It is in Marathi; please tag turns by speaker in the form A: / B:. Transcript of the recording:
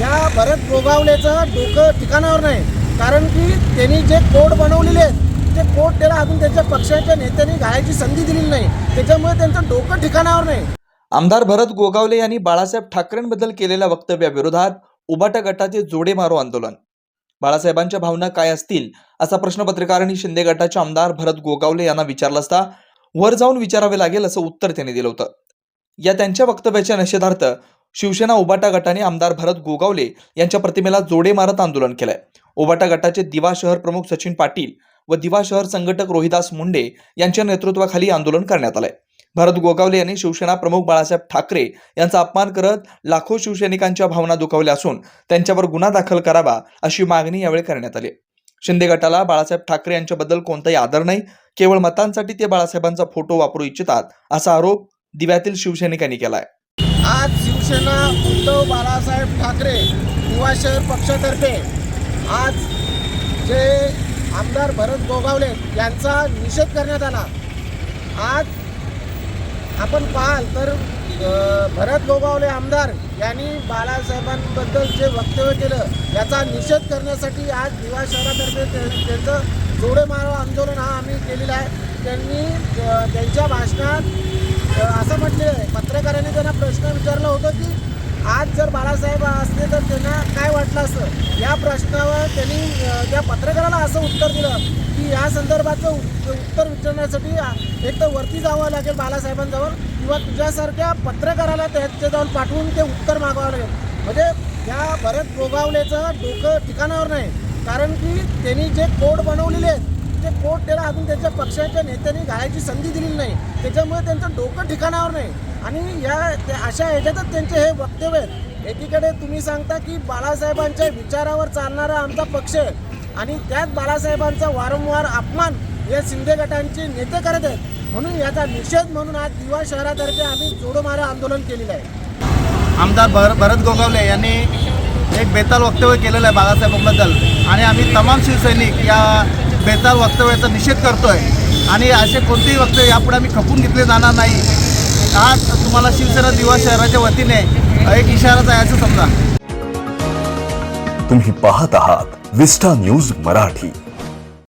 A: या भरत गोगावलेचं डोकं ठिकाणावर नाही. कारण की त्यांनी जे कोड बनवलेले आहेत ते कोड त्याला अजून त्यांच्या पक्षाच्या नेत्यांनी घालायची संधी दिलेली नाही. त्याच्यामुळे त्यांचं डोकं ठिकाणावर नाही.
B: आमदार भरत गोगावले यांनी बाळासाहेब ठाकरेंबद्दल केलेल्या वक्तव्याविरोधात उबाटा गटाचे जोडे मारो आंदोलन. बाळासाहेबांच्या भावना काय असतील असा प्रश्न पत्रकारांनी शिंदे गटाचे आमदार भरत गोगावले यांना विचारला असता वर जाऊन विचारावे लागेल असं उत्तर त्यांनी दिलं होतं. या त्यांच्या वक्तव्याच्या निषेधार्थ शिवसेना उबाटा गटाने आमदार भरत गोगावले यांच्या प्रतिमेला जोडे मारत आंदोलन केलंय. उबाटा गटाचे दिवा शहर प्रमुख सचिन पाटील व दिवा शहर संघटक रोहिदास मुंडे यांच्या नेतृत्वाखाली आंदोलन करण्यात आलंय. भरत गोगावले यांनी शिवसेना प्रमुख बाळासाहेब ठाकरे यांचा अपमान करत लाखो शिवसैनिकांच्या भावना दुखावल्या असून त्यांच्यावर गुन्हा दाखल करावा अशी मागणी यावेळी करण्यात आली. शिंदे गटाला बाळासाहेब ठाकरे यांच्याबद्दल कोणताही आदर नाही केवळ मतांसाठी ते बाळासाहेबांचा फोटो वापरू इच्छितात असा आरोप दिव्यातील शिवसैनिकांनी केला आहे
A: आज शिवसेना उद्धव बाळासाहेब ठाकरे युवा शहर पक्षातर्फे आज जे आमदार भरत गोगावले यांचा निषेध करण्यात आला. आज आपण पाहाल तर भरत गोगावले आमदार यांनी बाळासाहेबांबद्दल जे वक्तव्य केलं याचा निषेध करण्यासाठी आज दिवा शहरातर्फे त्यांचं जोडे मारो आंदोलन हा आम्ही केलेलं आहे. त्यांनी त्यांच्या भाषणात असं म्हटले आहे पत्रकारांनी त्यांना प्रश्न विचारला होता की आज जर बाळासाहेब असते तर त्यांना काय वाटलं असतं या प्रश्नावर त्यांनी त्या पत्रकाराला असं उत्तर दिलं की या संदर्भाचं उत्तर विचारण्यासाठी एक तर वरती जावं लागेल बाळासाहेबांजवळ किंवा तुझ्यासारख्या पत्रकाराला त्याच्या जाऊन पाठवून ते उत्तर मागावं लागेल. म्हणजे या भरत गोगावलेचं डोकं ठिकाणावर नाही. कारण की त्यांनी जे कोड बनवलेले आहेत ते पोट त्याला अजून त्यांच्या पक्षाच्या नेत्यांनी घालायची संधी दिलेली नाही. त्याच्यामुळे त्यांचं डोकं ठिकाणावर नाही. आणि या त्या अशा ह्याच्यातच त्यांचे हे वक्तव्य आहेत. एकीकडे तुम्ही सांगता की बाळासाहेबांच्या विचारावर चालणारा आमचा पक्ष आहे. आणि त्याच बाळासाहेबांचा वारंवार अपमान या शिंदे गटांचे नेते करत आहेत. म्हणून याचा निषेध म्हणून आज दिवा शहरातर्फे आम्ही जोडोमारा आंदोलन केलेलं आहे.
C: आमदार भर भरत गोगावले यांनी एक बेताल वक्तव्य केलेलं आहे बाळासाहेबांबद्दल. आणि आम्ही तमाम शिवसैनिक या बेताल वक्तव्याचा निषेध करतोय. आणि असे कोणतेही वक्तव्य यापुढे आम्ही खपून घेतले जाणार नाही. आज तुम्हाला शिवसेना दिवा शहराच्या वतीने एक इशाराच आहे असं समजा.
D: तुम्ही पाहत आहात विस्टा न्यूज मराठी.